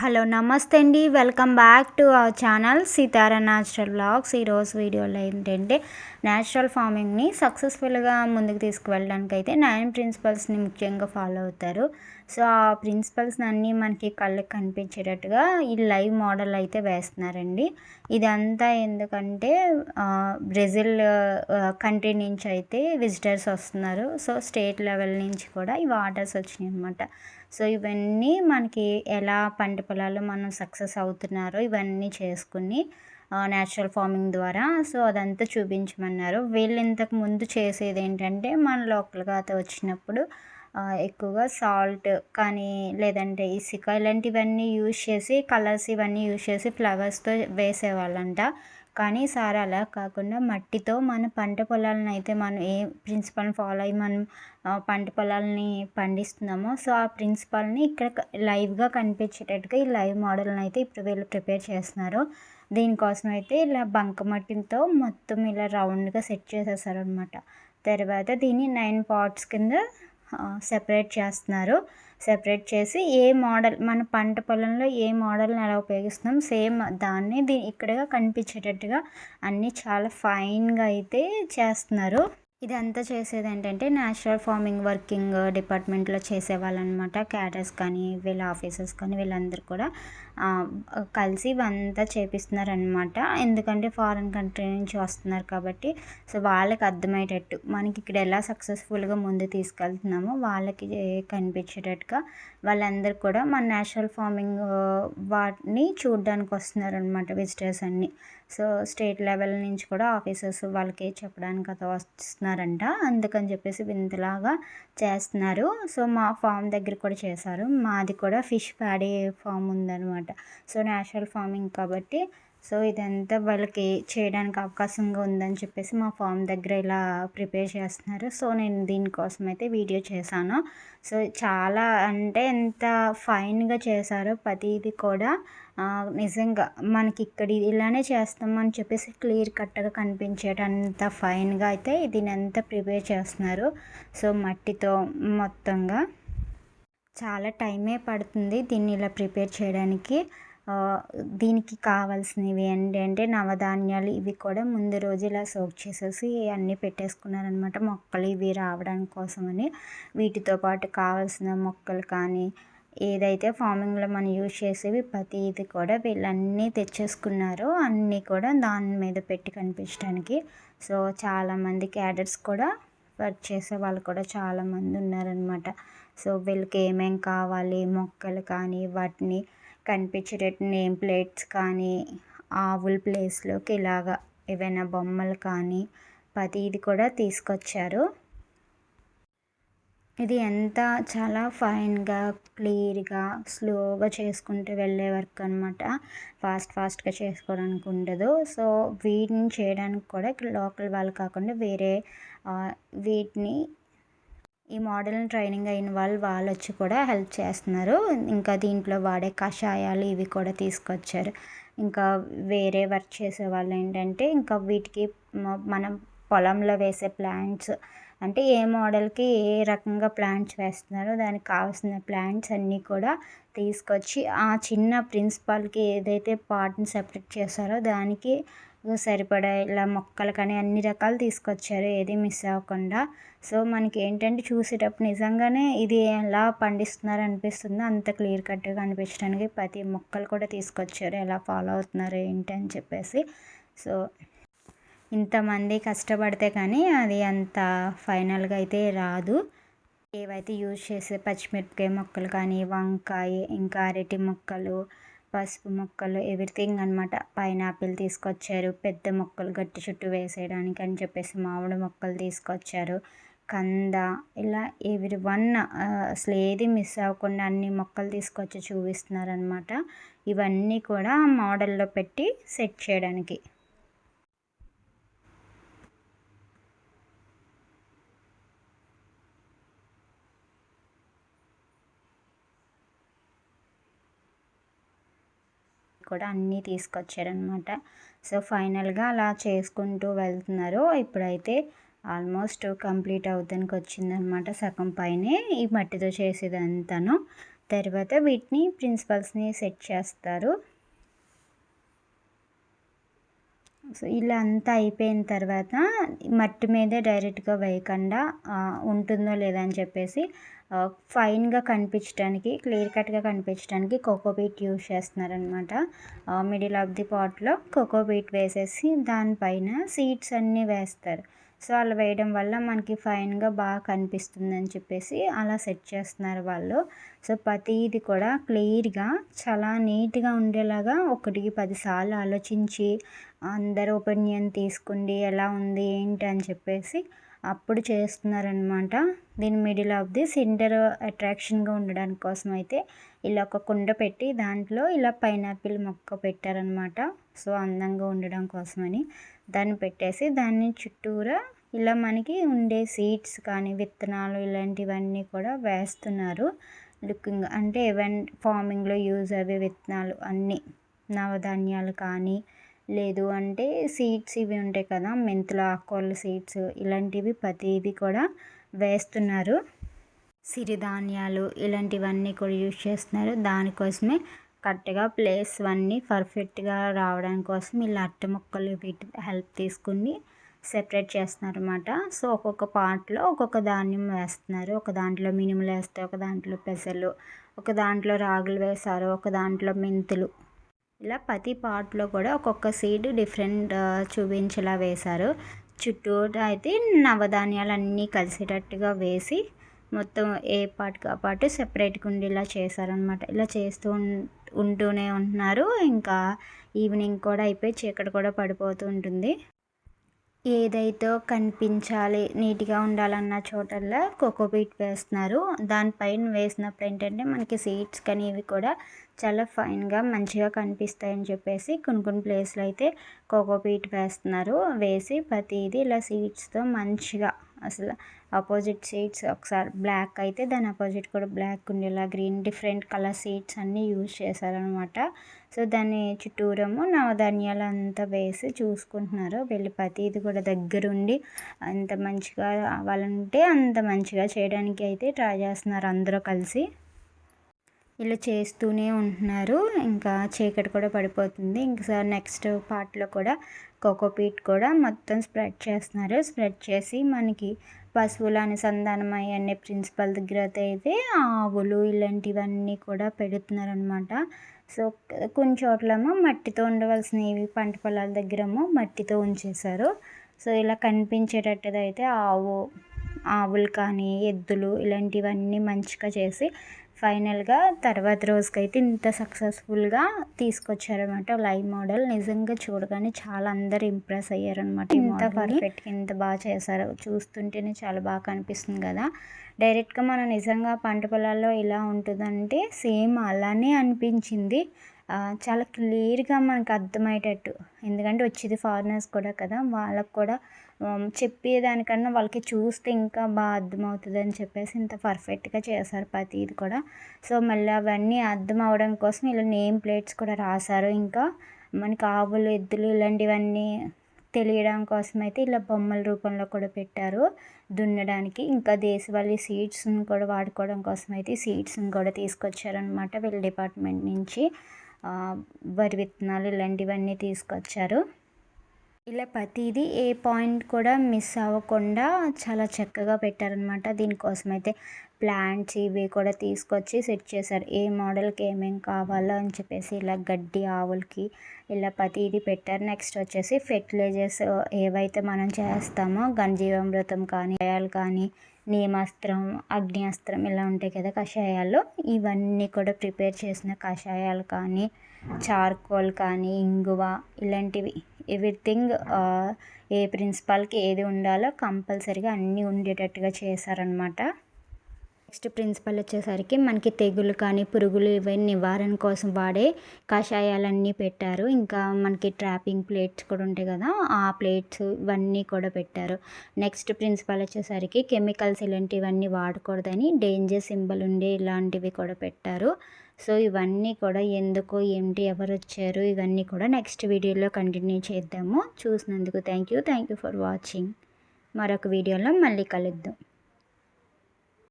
Hello నమస్తే అండి. Welcome back to our channel Sitara natural blogs. ఈరోజు వీడియోలో ఏంటంటే న్యాచురల్ ఫార్మింగ్ని సక్సెస్ఫుల్గా ముందుకు తీసుకువెళ్ళడానికి అయితే నైన్ ప్రిన్సిపల్స్ని ముఖ్యంగా ఫాలో అవుతారు. సో ఆ ప్రిన్సిపల్స్ అన్నీ మనకి కళ్ళకి కనిపించేటట్టుగా ఈ లైవ్ మోడల్ అయితే వేస్తున్నారండి. ఇదంతా ఎందుకంటే బ్రెజిల్ కంట్రీ నుంచి అయితే విజిటర్స్ వస్తున్నారు. సో స్టేట్ లెవెల్ నుంచి కూడా ఈ వాటర్స్ వచ్చినాయి అనమాట సో ఇవన్నీ మనకి ఎలా పంట పొలాలు మనం సక్సెస్ అవుతున్నారో ఇవన్నీ చేసుకుని న్యాచురల్ ఫార్మింగ్ ద్వారా. సో అదంతా చూపించమన్నారు. వీళ్ళు ఇంతకు ముందు చేసేది ఏంటంటే మన లోకల్గా వచ్చినప్పుడు ఎక్కువగా సాల్ట్ కానీ లేదంటే ఇసుక ఇలాంటివన్నీ యూజ్ చేసి కలర్స్ ఇవన్నీ యూజ్ చేసి ఫ్లవర్స్తో వేసేవాళ్ళంట. కానీ సార్ అలా కాకుండా మట్టితో మన పంట పొలాలను అయితే మనం ఏ ప్రిన్సిపల్ని ఫాలో అయ్యి మనం పంట పొలాలని పండిస్తున్నామో సో ఆ ప్రిన్సిపల్ని ఇక్కడ లైవ్గా కనిపించేటట్టుగా ఈ లైవ్ మోడల్ని అయితే ఇప్పుడు వీళ్ళు ప్రిపేర్ చేస్తున్నారు. దీనికోసం అయితే ఇలా బంకమట్టితో మొత్తం ఇలా రౌండ్గా సెట్ చేసేసారు అనమాట తర్వాత దీన్ని నైన్ పార్ట్స్ కింద సెపరేట్ చేస్తున్నారు. సెపరేట్ చేసి ఏ మోడల్ మన పంట పొలంలో ఏ మోడల్ని ఎలా ఉపయోగిస్తున్నాం సేమ్ దాన్ని దీ ఇక్కడగా కనిపించేటట్టుగా అన్నీ చాలా ఫైన్గా అయితే చేస్తున్నారు. ఇదంతా చేసేది ఏంటంటే న్యాచురల్ ఫార్మింగ్ వర్కింగ్ డిపార్ట్మెంట్లో చేసేవాళ్ళు అనమాట క్యాటర్స్ కానీ వీళ్ళ ఆఫీసర్స్ కానీ వీళ్ళందరూ కూడా కలిసి ఇవంతా చేపిస్తున్నారనమాట ఎందుకంటే ఫారిన్ కంట్రీ నుంచి వస్తున్నారు కాబట్టి సో వాళ్ళకి అర్థమయ్యేటట్టు మనకి ఇక్కడ ఎలా సక్సెస్ఫుల్గా ముందు తీసుకెళ్తున్నామో వాళ్ళకి కనిపించేటట్టుగా వాళ్ళందరూ కూడా మన నేచురల్ ఫార్మింగ్ వాటిని చూడడానికి వస్తున్నారనమాట విజిటర్స్ అన్నీ. సో స్టేట్ లెవెల్ నుంచి కూడా ఆఫీసర్స్ వాళ్ళకి చెప్పడానికి అత వస్తున్నారంట. అందుకని చెప్పేసి వింతలాగా చేస్తున్నారు. సో మా ఫామ్ దగ్గర కూడా చేశారు. మాది కూడా ఫిష్ ప్యాడీ ఫామ్ ఉందన్నమాట. సో న్యాచురల్ ఫార్మింగ్ కాబట్టి సో ఇదంతా వాళ్ళకి చేయడానికి అవకాశంగా ఉందని చెప్పేసి మా ఫామ్ దగ్గర ఇలా ప్రిపేర్ చేస్తున్నారు. సో నేను దీనికోసం అయితే వీడియో చేశాను. సో చాలా అంటే ఎంత ఫైన్గా చేశారో ప్రతిది కూడా నిజంగా మనకి ఇక్కడ ఇలానే చేస్తామని చెప్పేసి క్లియర్ కట్గా కనిపించేటంత ఫైన్గా అయితే దీని అంతా ప్రిపేర్ చేస్తున్నారు. సో మట్టితో మొత్తంగా. చాలా టైమే పడుతుంది దీన్ని ఇలా ప్రిపేర్ చేయడానికి. దీనికి కావాల్సినవి ఏంటంటే నవధాన్యాలు ఇవి కూడా ముందు రోజు ఇలా సోక్ చేసేసి అన్నీ పెట్టేసుకున్నారనమాట మొక్కలు ఇవి రావడానికి కోసమని. వీటితో పాటు కావాల్సిన మొక్కలు కానీ ఏదైతే ఫార్మింగ్లో మనం యూజ్ చేసేవి ప్రతిది కూడా వీళ్ళన్నీ తెచ్చేసుకున్నారు. అన్నీ కూడా దాని మీద పెట్టి కనిపించడానికి. సో చాలామంది క్యాడర్స్ కూడా వర్క్ చేసే వాళ్ళు కూడా చాలామంది ఉన్నారనమాట సో వీళ్ళకి ఏమేమి కావాలి? మొక్కలు కానీ వాటిని కనిపించేటట్టు నేమ్ ప్లేట్స్ కానీ ఆవుల ప్లేస్లోకి ఇలాగా ఏవైనా బొమ్మలు కానీ ప్రతిది కూడా తీసుకొచ్చారు. ఇది ఎంత చాలా ఫైన్గా క్లియర్గా స్లోగా చేసుకుంటూ వెళ్ళే వర్క్ అనమాట ఫాస్ట్ ఫాస్ట్గా చేసుకోవడానికి ఉండదు. సో వీటిని చేయడానికి కూడా లోకల్ వాళ్ళు కాకుండా వేరే వీటిని ఈ మోడల్ ట్రైనింగ్ అయిన వాళ్ళు వాళ్ళు వచ్చి కూడా హెల్ప్ చేస్తున్నారు. ఇంకా దీంట్లో వాడే కషాయాలు ఇవి కూడా తీసుకొచ్చారు. ఇంకా వేరే వర్క్ చేసే వాళ్ళు ఏంటంటే ఇంకా వీటికి మనం పొలంలో వేసే ప్లాంట్స్ అంటే ఏ మోడల్కి ఏ రకంగా ప్లాంట్స్ వేస్తున్నారో దానికి కావాల్సిన ప్లాంట్స్ అన్నీ కూడా తీసుకొచ్చి ఆ చిన్న ప్రిన్సిపాల్కి ఏదైతే పార్ట్ని సెపరేట్ చేశారో దానికి సరిపడా ఇలా మొక్కలు కానీ అన్ని రకాలు తీసుకొచ్చారు. ఏది మిస్ అవ్వకుండా. సో మనకి ఏంటంటే చూసేటప్పుడు నిజంగానే ఇది ఎలా పండిస్తున్నారు అనిపిస్తుంది. అంత క్లియర్ కట్గా అనిపించడానికి ప్రతి మొక్కలు కూడా తీసుకొచ్చారు. ఎలా ఫాలో అవుతున్నారు ఏంటి అని చెప్పేసి. సో ఇంతమంది కష్టపడితే కానీ అది అంత ఫైనల్గా అయితే రాదు. ఏవైతే యూజ్ చేసే పచ్చిమిరపకాయ మొక్కలు కానీ వంకాయ ఇంకా అరటి మొక్కలు పసుపు మొక్కలు ఎవ్రీథింగ్ అనమాట పైనాపిల్ తీసుకొచ్చారు. పెద్ద మొక్కలు గట్టి చుట్టూ వేసేయడానికి అని చెప్పేసి మామిడి మొక్కలు తీసుకొచ్చారు. కంద ఇలా ఎవ్రీ వన్ అసలు ఏది మిస్ అవ్వకుండా అన్ని మొక్కలు తీసుకొచ్చి చూపిస్తున్నారనమాట ఇవన్నీ కూడా మోడల్లో పెట్టి సెట్ చేయడానికి. కూడా అన్నీ తీసుకొచ్చారనమాట సో ఫైనల్గా అలా చేసుకుంటూ వెళ్తున్నారు. ఇప్పుడైతే ఆల్మోస్ట్ కంప్లీట్ అవుతానికి వచ్చిందనమాట సగం పైనే ఈ మట్టితో చేసేదంతాను. తర్వాత వీటిని ప్రిన్సిపల్స్ని సెట్ చేస్తారు సో ఇలా అంతా అయిపోయిన తర్వాత మట్టి మీదే డైరెక్ట్గా వేయకుండా ఉంటుందో లేదా అని చెప్పేసి ఫైన్గా కనిపించడానికి క్లియర్ కట్గా కనిపించడానికి కోకోబీట్ యూజ్ చేస్తున్నారనమాట మిడిల్ ఆఫ్ ది పాట్లో కోకోబీట్ వేసేసి దానిపైన సీడ్స్ అన్నీ వేస్తారు. సో అలా వేయడం వల్ల మనకి ఫైన్గా బాగా కనిపిస్తుంది అని చెప్పేసి అలా సెట్ చేస్తున్నారు వాళ్ళు. సో ప్రతిది కూడా క్లియర్గా చాలా నీట్గా ఉండేలాగా ఒకటికి పదిసార్లు ఆలోచించి అందరు ఒపీనియన్ తీసుకుండి ఎలా ఉంది ఏంటి అని చెప్పేసి అప్పుడు చేస్తున్నారనమాట దీని మిడిల్ ఆఫ్ ది సెంటర్ అట్రాక్షన్గా ఉండడానికి కోసం అయితే ఇలా ఒక కుండ పెట్టి దాంట్లో ఇలా పైనాపిల్ మొక్క పెట్టారనమాట సో అందంగా ఉండడం కోసమని. దాన్ని పెట్టేసి దాన్ని చుట్టూరా ఇలా మనకి ఉండే సీడ్స్ కానీ విత్తనాలు ఇలాంటివన్నీ కూడా వేస్తున్నారు. లుకింగ్ అంటే ఈవెంట్ ఫార్మింగ్లో యూజ్ అయ్యే విత్తనాలు అన్నీ నవధాన్యాలు కానీ లేదు అంటే సీడ్స్ ఇవి ఉంటాయి కదా మెంతులు ఆకుకూరల సీడ్స్ ఇలాంటివి ప్రతిదీ కూడా వేస్తున్నారు. సిరిధాన్యాలు ఇలాంటివన్నీ కూడా యూజ్ చేస్తున్నారు. దానికోసమే కరెక్ట్గా ప్లేస్ అన్నీ పర్ఫెక్ట్గా రావడానికి కోసం ఇలా అట్ట ముక్కలు వీటి హెల్ప్ తీసుకుని సెపరేట్ చేస్తున్నారు అనమాట సో ఒక్కొక్క పార్ట్లో ఒక్కొక్క ధాన్యం వేస్తున్నారు. ఒక దాంట్లో మినుములు వేస్తే ఒక దాంట్లో పెసలు ఒక దాంట్లో రాగులు వేశారు ఒక దాంట్లో మెంతులు. ఇలా ప్రతి పార్ట్లో కూడా ఒక్కొక్క సీడ్ డిఫరెంట్ చూపించేలా వేశారు. చుట్టూ అయితే నవధాన్యాలు అన్నీ కలిసేటట్టుగా వేసి మొత్తం ఏ పార్ట్కి ఆ పార్ట్ సెపరేట్గా ఉండేలా చేశారనమాట ఇలా చేస్తూ ఉంటూనే ఉంటున్నారు. ఇంకా ఈవినింగ్ కూడా అయిపోయి చీకటి కూడా పడిపోతూ ఉంటుంది. ఏదైతే కనిపించాలి నీట్గా ఉండాలన్న చోటల్లో కోకోపీట్ వేస్తున్నారు. దానిపైన వేసినప్పుడు ఏంటంటే మనకి సీడ్స్ కానీ ఇవి కూడా చాలా ఫైన్గా మంచిగా కనిపిస్తాయని చెప్పేసి కొన్ని కొన్ని ప్లేస్లో అయితే కోకోపీట్ వేస్తున్నారు. వేసి ప్రతిదీ ఇలా సీడ్స్తో మంచిగా అసలు ఆపోజిట్ సీట్స్ ఒకసారి బ్లాక్ అయితే దాని ఆపోజిట్ కూడా బ్లాక్ ఉండేలా గ్రీన్ డిఫరెంట్ కలర్ సీడ్స్ అన్నీ యూజ్ చేశారనమాట సో దాన్ని చుట్టూరము నవధాన్యాలు అంతా వేసి చూసుకుంటున్నారు. వెళ్ళి ప్రతిది కూడా దగ్గరుండి అంత మంచిగా అవ్వాలంటే అంత మంచిగా చేయడానికి అయితే ట్రై చేస్తున్నారు అందరూ కలిసి. ఇలా చేస్తూనే ఉంటున్నారు. ఇంకా చీకటి కూడా పడిపోతుంది. ఇంకా నెక్స్ట్ పార్ట్లో కూడా కోకోపీట్ కూడా మొత్తం స్ప్రెడ్ చేస్తున్నారు. స్ప్రెడ్ చేసి మనకి పశువుల అనుసంధానమయ్యే ప్రిన్సిపల్ దగ్గర అయితే ఆవులు ఇలాంటివన్నీ కూడా పెడుతున్నారనమాట సో కొన్ని చోట్లేమో మట్టితో ఉండవలసినవి పంట పొలాల దగ్గరేమో మట్టితో ఉంచేశారు. సో ఇలా కనిపించేటట్టుగా అయితే ఆవు ఆవులు కానీ ఎద్దులు ఇలాంటివన్నీ మంచిగా చేసి ఫైనల్గా తర్వాత రోజుకైతే ఇంత సక్సెస్ఫుల్గా తీసుకొచ్చారనమాట లైవ్ మోడల్. నిజంగా చూడగానే చాలా అందరు ఇంప్రెస్ అయ్యారనమాట ఇంత పర్ఫెక్ట్గా ఇంత బాగా చేశారు చూస్తుంటేనే చాలా బాగా కనిపిస్తుంది కదా. డైరెక్ట్గా మనం నిజంగా పంట పొలాల్లో ఇలా ఉంటుందంటే సేమ్ అలానే అనిపించింది. చాలా క్లియర్గా మనకు అర్థమయ్యేటట్టు. ఎందుకంటే వచ్చేది ఫారినర్స్ కూడా కదా వాళ్ళకు కూడా చెప్పేదానికన్నా వాళ్ళకి చూస్తే ఇంకా బాగా అర్థమవుతుంది అని చెప్పేసి ఇంత పర్ఫెక్ట్గా చేశారు ప్రతిది కూడా. సో మళ్ళీ అవన్నీ అర్థం అవడం కోసం ఇలా నేమ్ ప్లేట్స్ కూడా రాశారు. ఇంకా మనకి ఆవులు ఎద్దులు ఇలాంటివన్నీ తెలియడం కోసం అయితే ఇలా బొమ్మల రూపంలో కూడా పెట్టారు దున్నడానికి. ఇంకా దేశవాళీ సీడ్స్ని కూడా వాడుకోవడం కోసం అయితే సీడ్స్ని కూడా తీసుకొచ్చారనమాట వీళ్ళ డిపార్ట్మెంట్ నుంచి. వరి విత్తనాలు ఇలాంటివన్నీ తీసుకొచ్చారు. ఇలా ప్రతిదీ ఏ పాయింట్ కూడా మిస్ అవ్వకుండా చాలా చక్కగా పెట్టారనమాట దీనికోసం అయితే ప్లాంట్స్ ఇవి కూడా తీసుకొచ్చి సెట్ చేశారు. ఏ మోడల్కి ఏమేమి కావాలో అని చెప్పేసి ఇలా గడ్డి ఆవులకి ఇలా ప్రతిదీ పెట్టారు. నెక్స్ట్ వచ్చేసి ఫెర్టిలైజర్స్ ఏవైతే మనం చేస్తామో గంజీవామృతం కానీ కానీ నేమాస్త్రం అగ్నియాస్త్రం ఇలా ఉంటాయి కదా కషాయాలు ఇవన్నీ కూడా ప్రిపేర్ చేసిన కషాయాలు కానీ చార్కోల్ కానీ ఇంగువ ఇలాంటివి ఎవ్రీథింగ్ ఏ ప్రిన్సిపాల్కి ఏది ఉండాలో కంపల్సరీగా అన్నీ ఉండేటట్టుగా చేశారనమాట. నెక్స్ట్ ప్రిన్సిపల్ వచ్చేసరికి మనకి తెగులు కానీ పురుగులు ఇవన్నీ నివారణ కోసం వాడే కషాయాలన్నీ పెట్టారు. ఇంకా మనకి ట్రాపింగ్ ప్లేట్స్ కూడా ఉంటాయి కదా ఆ ప్లేట్స్ ఇవన్నీ కూడా పెట్టారు. నెక్స్ట్ ప్రిన్సిపల్ వచ్చేసరికి కెమికల్స్ ఇలాంటివన్నీ వాడకూడదని డేంజర్ సింబల్ ఉండే ఇలాంటివి కూడా పెట్టారు. సో ఇవన్నీ కూడా ఎందుకు ఏంటి ఎవరు వచ్చారు ఇవన్నీ కూడా నెక్స్ట్ వీడియోలో కంటిన్యూ చేద్దాము. చూసినందుకు thank you thank you for watching మరొక వీడియోలో మళ్ళీ కలుద్దాం.